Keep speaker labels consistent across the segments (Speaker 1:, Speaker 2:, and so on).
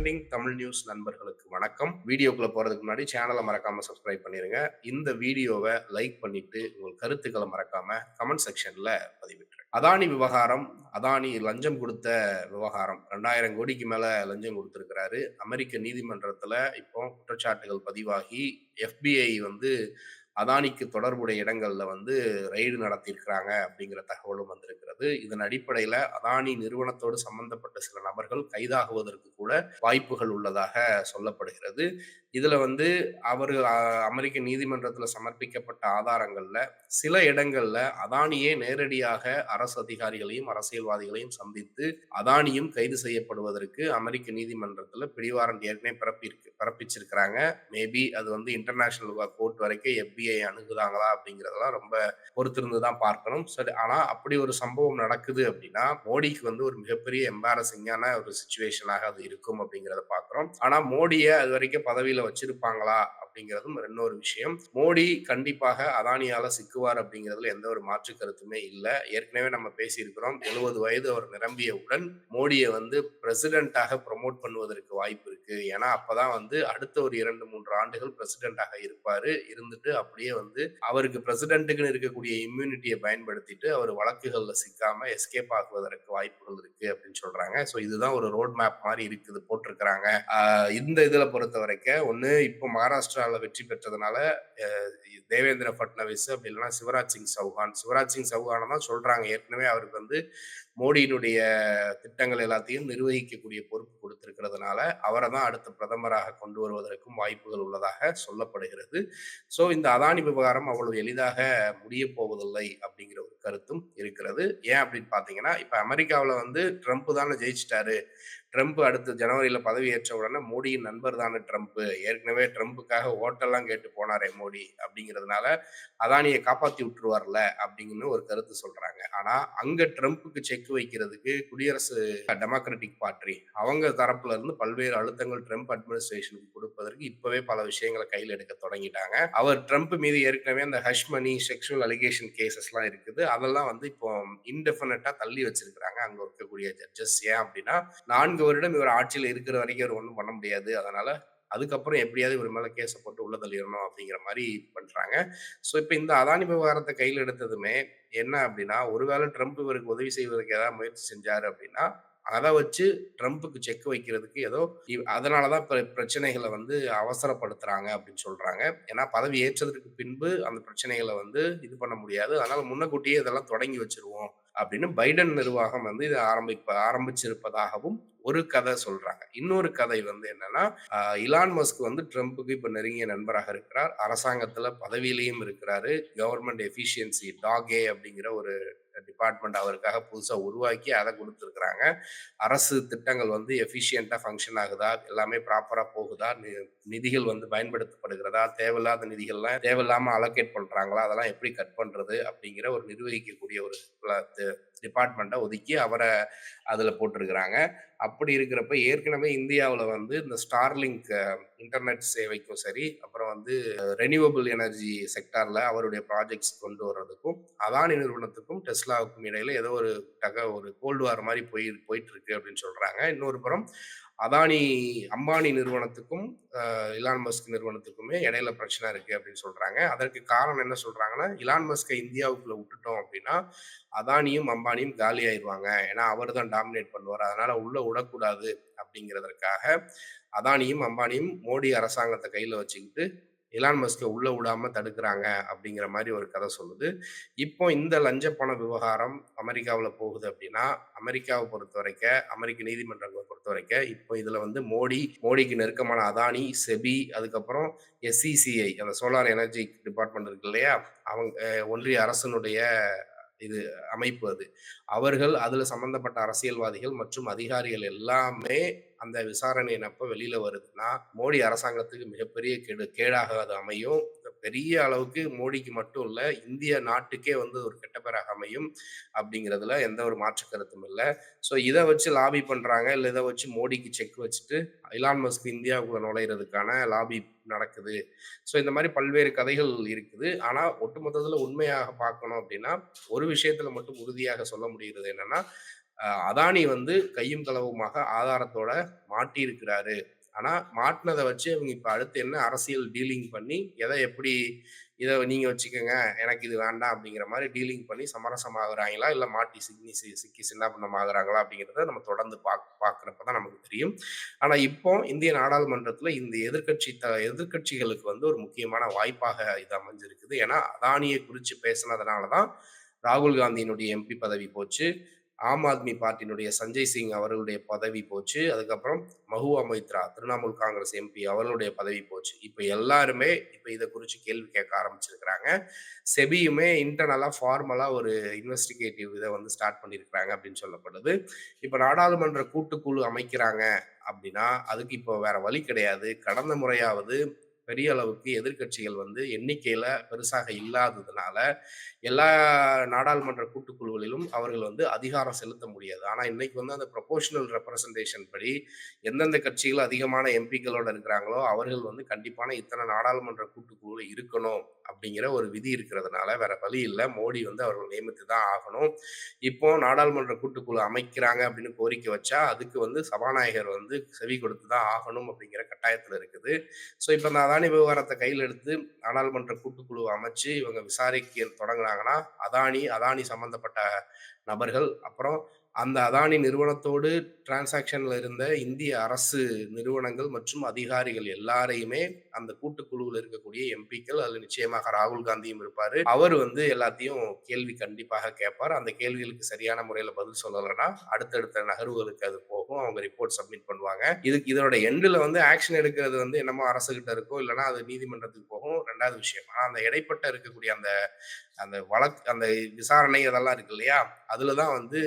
Speaker 1: Trending Tamil news நண்பர்களுக்கு வணக்கம். வீடியோக்குள்ள போறதுக்கு முன்னாடி சேனலை மறக்காம சப்ஸ்கிரைப் பண்ணிருங்க. இந்த வீடியோவை லைக் பண்ணிட்டு உங்கள் கருத்துக்களை மறக்காம கமெண்ட் செக்ஷன்ல பதிவிட்டுருங்க. அதானி விவகாரம் அதானி லஞ்சம் கொடுத்த விவகாரம். ரெண்டாயிரம் கோடிக்கு மேல லஞ்சம் கொடுத்திருக்கிறாரு. அமெரிக்க நீதிமன்றத்துல இப்போ குற்றச்சாட்டுகள் பதிவாகி எஃபிஐ வந்து அதானிக்கு தொடர்புடைய இடங்கள்ல வந்து ரெய்டு நடத்தியிருக்கிறாங்க அப்படிங்கிற தகவலும் வந்திருக்கிறது. இதன் அடிப்படையில அதானி நிறுவனத்தோடு சம்பந்தப்பட்ட சில நபர்கள் கைதாகுவதற்கு கூட வாய்ப்புகள் உள்ளதாக சொல்லப்படுகிறது. இதுல வந்து அவர் அமெரிக்க நீதிமன்றத்துல சமர்ப்பிக்கப்பட்ட ஆதாரங்கள்ல சில இடங்கள்ல அதானியே நேரடியாக அரசு அதிகாரிகளையும் அரசியல்வாதிகளையும் சந்தித்து அதானியும் கைது செய்யப்படுவதற்கு அமெரிக்க நீதிமன்றத்துல பிடிவாரண்ட் ஏற்கனவே பிறப்பிருக்கு பிறப்பிச்சிருக்கிறாங்க. மேபி அது வந்து இன்டர்நேஷனல் கோர்ட் வரைக்கும் எஃபிஐ அணுகுதாங்களா அப்படிங்கிறதெல்லாம் ரொம்ப பொறுத்திருந்து தான் பார்க்கணும். சரி ஆனா அப்படி ஒரு சம்பவம் நடக்குது அப்படின்னா மோடிக்கு வந்து ஒரு மிகப்பெரிய எம்பாரசிங்கான ஒரு சுச்சுவேஷனாக அது இருக்கும் அப்படிங்கிறத பார்க்குறோம். ஆனா மோடியை அது வரைக்கும் பதவியில வச்சிருப்பாங்களா அப்படிங்கிறதும் இன்னொரு விஷயம். மோடி கண்டிப்பாக அதானியால சிக்குவார் அப்படிங்கிறதுல எந்த ஒரு மாற்று கருத்துமே இல்லை. ஏற்கனவே நம்ம பேசியிருக்கிறோம் எழுபது வயது அவர் நிரம்பியவுடன் மோடியை வந்து பிரசிடென்டாக ப்ரொமோட் பண்ணுவதற்கு வாய்ப்பு இருக்கு. ஏன்னா அப்பதான் வந்து அடுத்த ஒரு இரண்டு மூன்று ஆண்டுகள் பிரசிடென்டாக இருப்பாரு. இருந்துட்டு அப்படியே வந்து அவருக்கு பிரசிடென்ட்டுக்குன்னு இருக்கக்கூடிய இம்யூனிட்டியை பயன்படுத்திட்டு அவர் வழக்குகளில் சிக்காம எஸ்கேப் ஆகுவதற்கு வாய்ப்புகள் இருக்கு அப்படின்னு சொல்றாங்க. ஸோ இதுதான் ஒரு ரோட் மேப் மாதிரி இருக்குது போட்டிருக்கிறாங்க. இந்த இதில் பொறுத்த வரைக்கும் ஒன்று இப்போ மகாராஷ்டிராவில் வெற்றி பெற்றதுனால தேவேந்திர ஃபட்னவிஸ் அப்படி இல்லைன்னா சிவராஜ் சிங் சௌஹான். சிவராஜ் சிங் சௌஹானை தான் சொல்றாங்க. ஏற்கனவே அவருக்கு வந்து மோடியினுடைய திட்டங்கள் எல்லாத்தையும் நிர்வகிக்கக்கூடிய பொறுப்பு கொடுத்திருக்கிறதுனால அவரை தான் அடுத்த பிரதமராக கொண்டு வருவதற்கும் வாய்ப்புகள் உள்ளதாக சொல்லப்படுகிறது. ஸோ இந்த அதானி விவகாரம் அவ்வளவு எளிதாக முடிய போவதில்லை அப்படிங்கிற ஒரு கருத்தும் இருக்கிறது. ஏன் அப்படின்னு பார்த்தீங்கன்னா இப்போ அமெரிக்காவில் வந்து ட்ரம்ப் தானே ஜெயிச்சிட்டாரு. ட்ரம்ப் அடுத்த ஜனவரியில் பதவி ஏற்ற உடனே மோடியின் நண்பர் தானே ட்ரம்ப். ஏற்கனவே ட்ரம்ப்புக்காக ஓட்டெல்லாம் கேட்டு போனாரே மோடி அப்படிங்கிறதுனால அதானியை காப்பாற்றி விட்டுருவார்ல அப்படிங்கன்னு ஒரு கருத்து சொல்றாங்க. ஆனா அங்க ட்ரம்ப்புக்கு செக் வைக்கிறதுக்கு குடியரசு டெமோக்ராட்டிக் பார்ட்டி அவங்க தரப்புல இருந்து பல்வேறு அழுத்தங்கள் ட்ரம்ப் அட்மினிஸ்ட்ரேஷனுக்கு கொடுப்பதற்கு இப்பவே பல விஷயங்களை கையில் எடுக்க தொடங்கிட்டாங்க. அவர் ட்ரம்ப் மீது ஏற்கனவே அந்த ஹஷ் மணி செக்ஷுவல் அலிகேஷன் கேசஸ்லாம் இருக்குது. அதெல்லாம் வந்து இப்போ இன்டெஃபினட்டா தள்ளி வச்சிருக்கிறாங்க. அங்க இருக்கக்கூடிய ஜட்ஜஸ் ஏன் அப்படின்னா நான்கு நான்கு வருடம் இவர் ஆட்சியில் இருக்கிற வரைக்கும் இவர் ஒன்றும் பண்ண முடியாது. அதனால அதுக்கப்புறம் எப்படியாவது இவர் மேலே கேஸை போட்டு உள்ள தள்ளிடணும் அப்படிங்கிற மாதிரி பண்ணுறாங்க ஸோ இப்போ இந்த அதானி விவகாரத்தை கையில் எடுத்ததுமே என்ன அப்படின்னா ஒருவேளை ட்ரம்ப் இவருக்கு உதவி செய்வதற்கு ஏதாவது முயற்சி செஞ்சார் அப்படின்னா அதை வச்சு ட்ரம்ப்புக்கு செக் வைக்கிறதுக்கு ஏதோ அதனாலதான் பிரச்சனைகளை வந்து அவசரப்படுத்துறாங்க அப்படின்னு சொல்றாங்க. ஏன்னா பதவி ஏற்றதற்கு பின்பு அந்த பிரச்சனைகளை வந்து இது பண்ண முடியாது. அதனால முன்னக்கூட்டியே இதெல்லாம் தொடங்கி வச்சிருவோம் அப்படின்னு பைடன் நிர்வாகம் வந்து இதை ஆரம்பிப்ப ஆரம்பிச்சிருப்பதாகவும் ஒரு கதை சொல்றாங்க. இன்னொரு கதை வந்து என்னன்னா இலான் மஸ்க் வந்து ட்ரம்ப்புக்கு இப்ப நெருங்கிய நண்பராக இருக்கிறார். அரசாங்கத்துல பதவியிலையும் இருக்கிறாரு. கவர்மெண்ட் எஃபிஷியன்சி டாகே அப்படிங்கிற ஒரு டிபார்ட்மெண்ட் அவருக்காக புதுசாக உருவாக்கி அதை கொடுத்துருக்குறாங்க. அரசு திட்டங்கள் வந்து எஃபிஷியண்ட்டாக ஃபங்க்ஷன் ஆகுதா? எல்லாமே ப்ராப்பராக போகுதா? நிதிகள் வந்து பயன்படுத்தப்படுகிறதா? தேவையில்லாத நிதிகள்லாம் தேவையில்லாமல் அலோகேட் பண்ணுறாங்களா அதெல்லாம் எப்படி கட் பண்ணுறது அப்படிங்கிற ஒரு நிர்வகிக்கக்கூடிய ஒரு டிபார்ட்மெண்ட்டை ஒதுக்கி அவரை அதில் போட்டிருக்கிறாங்க. அப்படி இருக்கிறப்ப ஏற்கனவே இந்தியாவில் வந்து இந்த ஸ்டார்லிங்க் இன்டர்நெட் சேவைக்கும் சரி அப்புறம் வந்து ரெனியூவபிள் எனர்ஜி செக்டாரில் அவருடைய ப்ராஜெக்ட்ஸ் கொண்டு வர்றதுக்கும் அதானி நிறுவனத்துக்கும் டெஸ்லாவுக்கும் இடையில ஏதோ ஒரு தக ஒரு கோல்டு வார் மாதிரி போய் போயிட்டு இருக்கு அப்படின்னு சொல்றாங்க. இன்னொரு புறம் அதானி அம்பானி நிறுவனத்துக்கும் இலான் மஸ்க் நிறுவனத்துக்குமே இடையில பிரச்சனை இருக்கு அப்படின்னு சொல்றாங்க. அதற்கு காரணம் என்ன சொல்றாங்கன்னா இலான் மஸ்கை இந்தியாவுக்குள்ள விட்டுட்டோம் அப்படின்னா அதானியும் அம்பானியும் காலி ஆயிடுவாங்க. ஏன்னா அவர் தான் டாமினேட் பண்ணுவார். அதனால உள்ள விடக்கூடாது அப்படிங்கிறதற்காக அதானியும் அம்பானியும் மோடி அரசாங்கத்தை கையில வச்சுக்கிட்டு இலான் மஸ்கை உள்ள விடாம தடுக்கிறாங்க அப்படிங்கிற மாதிரி ஒரு கதை சொல்லுது. இப்போ இந்த லஞ்ச பண விவகாரம் அமெரிக்காவில் போகுது அப்படின்னா அமெரிக்காவை பொறுத்த வரைக்கும் அமெரிக்க நீதிமன்றங்கள் பொறுத்த வரைக்கும் இப்போ இதில் வந்து மோடி மோடிக்கு நெருக்கமான அதானி செபி அதுக்கப்புறம் எஸ்சிசிஐ அந்த சோலார் எனர்ஜி டிபார்ட்மெண்ட் இருக்கு இல்லையா? அவங்க ஒன்றிய அரசனுடைய இது அமைப்பு அது. அவர்கள் அதில் சம்பந்தப்பட்ட அரசியல்வாதிகள் மற்றும் அதிகாரிகள் எல்லாமே அந்த விசாரணை வெளியில் வெளியில வருதுன்னா மோடி அரசாங்கத்துக்கு மிகப்பெரிய கெடு கேடாக அது அமையும். பெரிய அளவுக்கு மோடிக்கு மட்டும் இல்லை இந்திய நாட்டுக்கே வந்து ஒரு கெட்ட பேராக அமையும் அப்படிங்கிறதுல எந்த ஒரு மாற்று கருத்தும் இல்லை. ஸோ இதை வச்சு லாபி பண்ணுறாங்க இல்லை இதை வச்சு மோடிக்கு செக் வச்சுட்டு இலான் மஸ்க் இந்தியாவுக்குள்ள நுழையிறதுக்கான லாபி நடக்குது. ஸோ இந்த மாதிரி பல்வேறு கதைகள் இருக்குது. ஆனால் ஒட்டுமொத்தத்தில் உண்மையாக பார்க்கணும் அப்படின்னா ஒரு விஷயத்தில் மட்டும் உறுதியாக சொல்ல முடிகிறது என்னன்னா அதானி வந்து கையும் களவுமாக ஆதாரத்தோட மாட்டியிருக்கிறாரு. ஆனா மாட்டினதை வச்சு இவங்க இப்ப அடுத்து என்ன அரசியல் டீலிங் பண்ணி எதை எப்படி இதை நீங்க வச்சுக்கோங்க எனக்கு இது வேண்டாம் அப்படிங்கிற மாதிரி டீலிங் பண்ணி சமரசமாகறாங்களா? இல்ல மாட்டி சிக்கி சி- சிக்கி ஆகுறாங்களா அப்படிங்கிறத நம்ம தொடர்ந்து பாக் பார்க்குறப்ப தான் நமக்கு தெரியும். ஆனா இப்போ இந்திய நாடாளுமன்றத்துல இந்த எதிர்க்கட்சி த எதிர்க்கட்சிகளுக்கு வந்து ஒரு முக்கியமான வாய்ப்பாக இது அமைஞ்சிருக்குது. ஏன்னா அதானியை குறித்து பேசினதுனால தான் ராகுல் காந்தியினுடைய எம்பி பதவி போச்சு. ஆம் ஆத்மி பார்ட்டியினுடைய சஞ்சய் சிங் அவர்களுடைய பதவி போச்சு. அதுக்கப்புறம் மஹுவா மைத்ரா திரிணாமுல் காங்கிரஸ் எம்பி அவர்களுடைய பதவி போச்சு. இப்போ எல்லாருமே இப்போ இதை குறித்து கேள்வி கேட்க ஆரம்பிச்சிருக்கிறாங்க. செபியுமே இன்டர்னலாக ஃபார்மலாக ஒரு இன்வெஸ்டிகேட்டிவ் இதை வந்து ஸ்டார்ட் பண்ணியிருக்கிறாங்க அப்படின்னு சொல்லப்படுது. இப்போ நாடாளுமன்ற கூட்டுக்குழு அமைக்கிறாங்க அப்படின்னா அதுக்கு இப்போ வேற வழி கிடையாது. கடந்த முறையாவது பெரிய அளவுக்கு எதிர்க்கட்சிகள் வந்து எண்ணிக்கையில பெருசாக இல்லாததுனால எல்லா நாடாளுமன்ற கூட்டுக்குழுகளிலும் அவர்கள் வந்து அதிகாரம் செலுத்த முடியாது. ஆனா இன்னைக்கு வந்து அந்த ப்ரொபோஷனல் ரெப்ரசன்டேஷன் படி எந்தெந்த கட்சிகள் அதிகமான எம்பிக்களோட இருக்கிறாங்களோ அவர்கள் வந்து கண்டிப்பான இத்தனை நாடாளுமன்ற கூட்டுக்குழுல இருக்கணும் அப்படிங்கிற ஒரு விதி இருக்கிறதுனால வேற வழி இல்லை. மோடி வந்து அவர்கள் நியமித்து தான் ஆகணும். இப்போ நாடாளுமன்ற கூட்டுக்குழு அமைக்கிறாங்க அப்படின்னு கோரிக்கை வச்சா அதுக்கு வந்து சபாநாயகர் வந்து செவி கொடுத்து தான் ஆகணும் அப்படிங்கிற கட்டாயத்தில் இருக்குது. ஸோ இப்போ நான் அதானி விவகாரத்தை கையில் எடுத்து நாடாளுமன்ற கூட்டுக்குழு அமைச்சு இவங்க விசாரிக்க தொடங்குனாங்கன்னா அதானி அதானி சம்பந்தப்பட்ட நபர்கள் அப்புறம் அந்த அதானி நிறுவனத்தோடு டிரான்சாக்ஷன்ல இருந்த இந்திய அரசு நிறுவனங்கள் மற்றும் அதிகாரிகள் எல்லாரையுமே அந்த கூட்டுக்குழுவில் இருக்கக்கூடிய எம்பிக்கள் அதுல நிச்சயமாக ராகுல் காந்தியும் இருப்பாரு. அவர் வந்து எல்லாத்தையும் கேள்வி கண்டிப்பாக கேட்பார். அந்த கேள்விகளுக்கு சரியான முறையில் பதில் சொல்லலைன்னா அடுத்தடுத்த நகர்வுகளுக்கு அது போகும். அவங்க ரிப்போர்ட் சப்மிட் பண்ணுவாங்க. இதுக்கு இதனோட எண்டில் வந்து ஆக்ஷன் எடுக்கிறது வந்து என்னமோ அரசு கிட்ட இருக்கோ இல்லைன்னா அது நீதிமன்றத்துக்கு போகும். ரெண்டாவது விஷயம் ஆனா அந்த இடைப்பட்ட இருக்கக்கூடிய அந்த அந்த வழக்கு அந்த விசாரணை அதெல்லாம் இருக்கு இல்லையா? அதில் தான் வந்து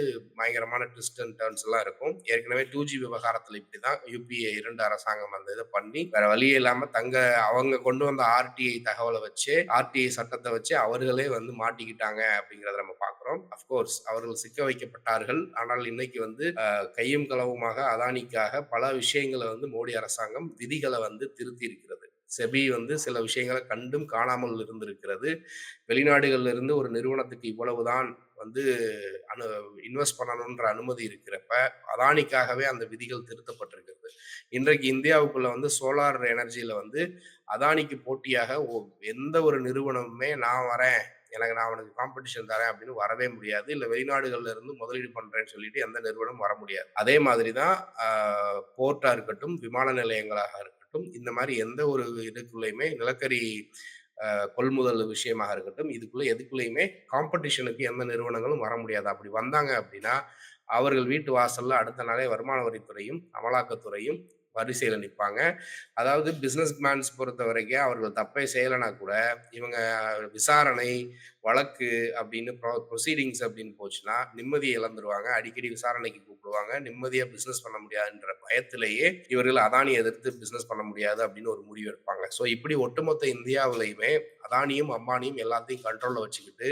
Speaker 1: பயங்கரமான ட்விஸ்ட் அண்ட் டர்ன்ஸ் எல்லாம் இருக்கும். ஏற்கனவே டூ ஜி இப்படி இப்படிதான் யூபிஏ இரண்டு அரசாங்கம் அந்த இதை பண்ணி வேற வழியே இல்லாம தங்க அவங்க கொண்டு வந்த ஆர்டிஐ தகவலை வச்சு ஆர்டிஐ சட்டத்தை வச்சு அவர்களே வந்து மாட்டிக்கிட்டாங்க அப்படிங்கறத நம்ம பார்க்குறோம். அப்கோர்ஸ் அவர்கள் சிக்க வைக்கப்பட்டார்கள். ஆனால் இன்னைக்கு வந்து கையும் களவுமாக அதானிக்காக பல விஷயங்களை வந்து மோடி அரசாங்கம் விதிகளை வந்து திருத்தி இருக்கிறது செபி வந்து சில விஷயங்களை கண்டும் காணாமல் இருந்திருக்கிறது. வெளிநாடுகள்ல இருந்து ஒரு நிறுவனத்துக்கு இவ்வளவுதான் வந்து அனு இன்வெஸ்ட் பண்ணணுன்ற அனுமதி இருக்கிறப்ப அதானிக்காகவே அந்த விதிகள் திருத்தப்பட்டிருக்கிறது. இன்றைக்கு இந்தியாவுக்குள்ள வந்து சோலார் எனர்ஜியில வந்து அதானிக்கு போட்டியாக எந்த ஒரு நிறுவனமுமே நான் வரேன் எனக்கு நான் அவனுக்கு காம்படிஷன் தரேன் அப்படின்னு வரவே முடியாது. இல்லை வெளிநாடுகள்ல இருந்து முதலீடு பண்றேன்னு சொல்லிட்டு எந்த நிறுவனம் வர முடியாது. அதே மாதிரி தான் போர்ட்டா இருக்கட்டும் விமான நிலையங்களாக இருக்கட்டும் இந்த மாதிரி எந்த ஒரு இதுக்குள்ளேயுமே நிலக்கரி கொள்முதல் விஷயமாக இருக்கட்டும் இதுக்குள்ள எதுக்குள்ளேயுமே காம்படிஷனுக்கு எந்த நிறுவனங்களும் வர முடியாது. அப்படி வந்தாங்க அப்படின்னா அவர்கள் வீட்டு வாசல்ல அடுத்த நாளே வருமான வரித்துறையும் அமலாக்கத்துறையும் வரிசையில் நிற்பாங்க அதாவது பிஸ்னஸ் மேன்ஸ் பொறுத்த வரைக்கும் அவர்கள் தப்பே செய்யலைனா கூட இவங்க விசாரணை வழக்கு அப்படின்னு ப்ரொ ப்ரொசீடிங்ஸ் அப்படின்னு போச்சுன்னா நிம்மதியை இழந்துருவாங்க. அடிக்கடி விசாரணைக்கு கூப்பிடுவாங்க. நிம்மதியாக பிஸ்னஸ் பண்ண முடியாதுன்ற பயத்திலேயே இவர்கள் அதானி எதிர்த்து பிஸ்னஸ் பண்ண முடியாது அப்படின்னு ஒரு முடிவு எடுப்பாங்க. ஸோ இப்படி ஒட்டுமொத்த இந்தியாவிலையுமே அதானியும் அம்பானியும் எல்லாத்தையும் கண்ட்ரோலில் வச்சுக்கிட்டு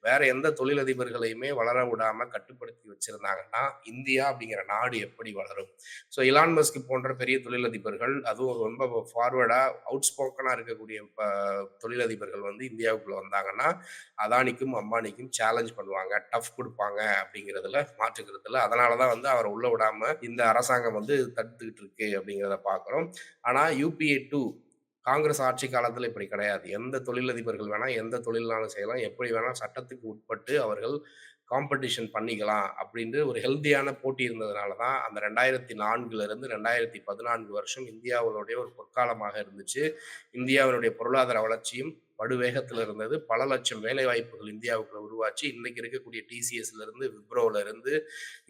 Speaker 1: வேற எந்த தொழிலதிபர்களையுமே வளர விடாம கட்டுப்படுத்தி வச்சிருந்தாங்கன்னா இந்தியா அப்படிங்கிற நாடு எப்படி வளரும்? ஸோ இலான் மஸ்க் போன்ற பெரிய தொழிலதிபர்கள் அதுவும் ரொம்ப ஃபார்வர்டா அவுட் ஸ்போக்கனா இருக்கக்கூடிய ப- தொழிலதிபர்கள் வந்து இந்தியாவுக்குள்ள வந்தாங்கன்னா அதானிக்கும் அம்பானிக்கும் சேலஞ்ச் பண்ணுவாங்க. டஃப் கொடுப்பாங்க அப்படிங்கிறதுல மாற்றுக்கிறதுல. அதனால தான் வந்து அவரை உள்ள விடாம இந்த அரசாங்கம் வந்து தடுத்துக்கிட்டு இருக்கு அப்படிங்கிறத பார்க்குறோம். ஆனால் யூபிஏ டூ காங்கிரஸ் ஆட்சி காலத்தில் இப்படி கிடையாது. எந்த தொழிலதிபர்கள் வேணால் எந்த தொழிலாலும் செய்யலாம். எப்படி வேணால் சட்டத்துக்கு உட்பட்டு அவர்கள் காம்படிஷன் பண்ணிக்கலாம் அப்படின்ட்டு ஒரு ஹெல்த்தியான போட்டி இருந்ததுனால தான் அந்த ரெண்டாயிரத்தி நான்குலேருந்து ரெண்டாயிரத்தி பதினான்கு வருஷம் இந்தியாவுடைய ஒரு பொற்காலமாக இருந்துச்சு. இந்தியாவினுடைய பொருளாதார வளர்ச்சியும் படுவேகத்தில் இருந்தது. பல லட்சம் வேலை வாய்ப்புகள் இந்தியாவுக்குள்ள உருவாச்சு. இன்னைக்கு இருக்கக்கூடிய டிசிஎஸ்ல இருந்து விப்ரோல இருந்து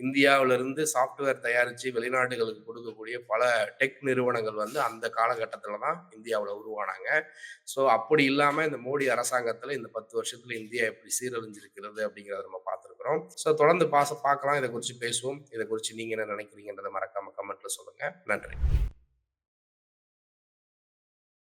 Speaker 1: இந்தியாவில இருந்து சாஃப்ட்வேர் தயாரித்து வெளிநாடுகளுக்கு கொடுக்கக்கூடிய பல டெக் நிறுவனங்கள் வந்து அந்த காலகட்டத்தில் தான் இந்தியாவில் உருவானாங்க. ஸோ அப்படி இல்லாமல் இந்த மோடி அரசாங்கத்தில் இந்த பத்து வருஷத்தில் இந்தியா எப்படி சீரழிஞ்சிருக்கிறது அப்படிங்கிறத நம்ம பார்த்துருக்குறோம். ஸோ தொடர்ந்து பாச பார்க்கலாம். இதை குறித்து பேசுவோம். இதை குறித்து நீங்கள் என்ன நினைக்கிறீங்கன்றதை மறக்காமல் கமெண்ட்டில் சொல்லுங்கள் நன்றி.